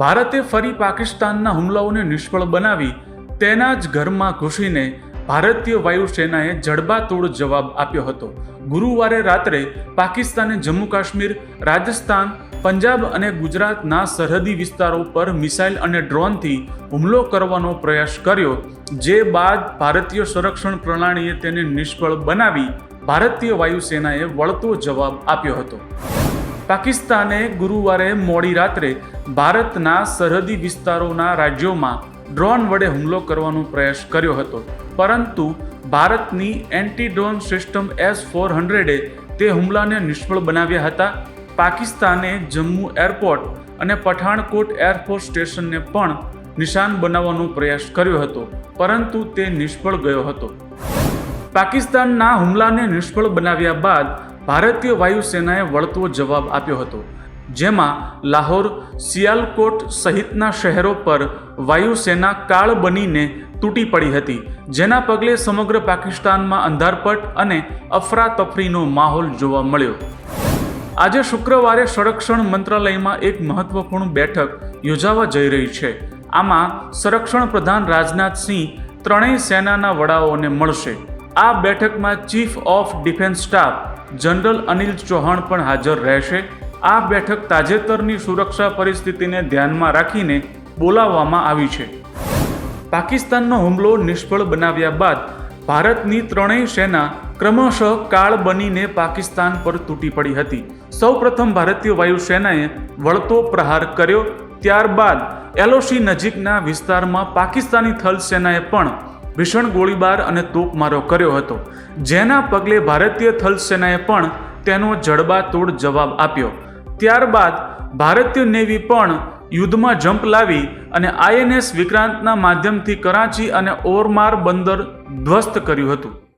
ભારતે ફરી પાકિસ્તાનના હુમલાઓને નિષ્ફળ બનાવી તેના જ ઘરમાં ઘૂસીને ભારતીય વાયુસેનાએ જડબાતોડ જવાબ આપ્યો હતો. ગુરુવારે રાત્રે પાકિસ્તાને જમ્મુ કાશ્મીર રાજસ્થાન, પંજાબ અને ગુજરાતના સરહદી વિસ્તારો પર મિસાઇલ અને ડ્રોનથી હુમલો કરવાનો પ્રયાસ કર્યો, જે બાદ ભારતીય સંરક્ષણ પ્રણાલીએ તેને નિષ્ફળ બનાવી ભારતીય વાયુસેનાએ વળતો જવાબ આપ્યો હતો. પાકિસ્તાને ગુરુવારે મોડી રાત્રે ભારતના સરહદી વિસ્તારોના રાજ્યોમાં ડ્રોન વડે હુમલો કરવાનો પ્રયાસ કર્યો હતો. પરંતુ ભારતની anti drone system S four હંડ્રેડે તે હુમલાને નિષ્ફળ બનાવ્યા હતા. પાકિસ્તાને જમ્મુ એરપોર્ટ અને પઠાણકોટ એરફોર્સ સ્ટેશનને પણ નિશાન બનાવવાનો પ્રયાસ કર્યો હતો, પરંતુ તે નિષ્ફળ ગયો હતો. પાકિસ્તાનના હુમલાને નિષ્ફળ બનાવ્યા બાદ ભારતીય વાયુસેનાએ વળતો જવાબ આપ્યો હતો, જેમાં લાહોર સિયાલકોટ સહિતના શહેરો પર વાયુસેના કાળ બનીને તૂટી પડી હતી, જેના પગલે સમગ્ર પાકિસ્તાનમાં અંધારપટ અને અફરાતફરીનો માહોલ જોવા મળ્યો. આજે શુક્રવારે સંરક્ષણ મંત્રાલયમાં એક મહત્વપૂર્ણ બેઠક યોજાવા જઈ રહી છે. આમાં સંરક્ષણ પ્રધાન રાજનાથસિંહ ત્રણેય સેનાના વડાઓને મળશે. આ બેઠકમાં chief of defence staff general Anil Chauhan પણ હાજર રહેશે. આ બેઠક તાજેતરની સુરક્ષા પરિસ્થિતિને ધ્યાનમાં રાખીને બોલાવવામાં આવી છે. પાકિસ્તાનનો હુમલો નિષ્ફળ બનાવ્યા બાદ ભારતની ત્રણેય સેના ક્રમશઃ કાળ બનીને પાકિસ્તાન પર તૂટી પડી હતી. સૌપ્રથમ ભારતીય વાયુસેનાએ વળતો પ્રહાર કર્યો. ત્યારબાદ એલઓસી નજીકના વિસ્તારમાં પાકિસ્તાની થલ સેનાએ પણ ભીષણ ગોળીબાર અને તોપમારો કર્યો હતો. જેના પગલે ભારતીય થલ સેનાએ પણ તેનો જડબાતોડ જવાબ આપ્યો. ત્યારબાદ ભારતીય નેવી પણ યુદ્ધમાં જંપ લાવી અને આઈએનએસ વિક્રાંતના માધ્યમથી કરાચી અને ઓરમાર બંદર ધ્વસ્ત કર્યું હતું.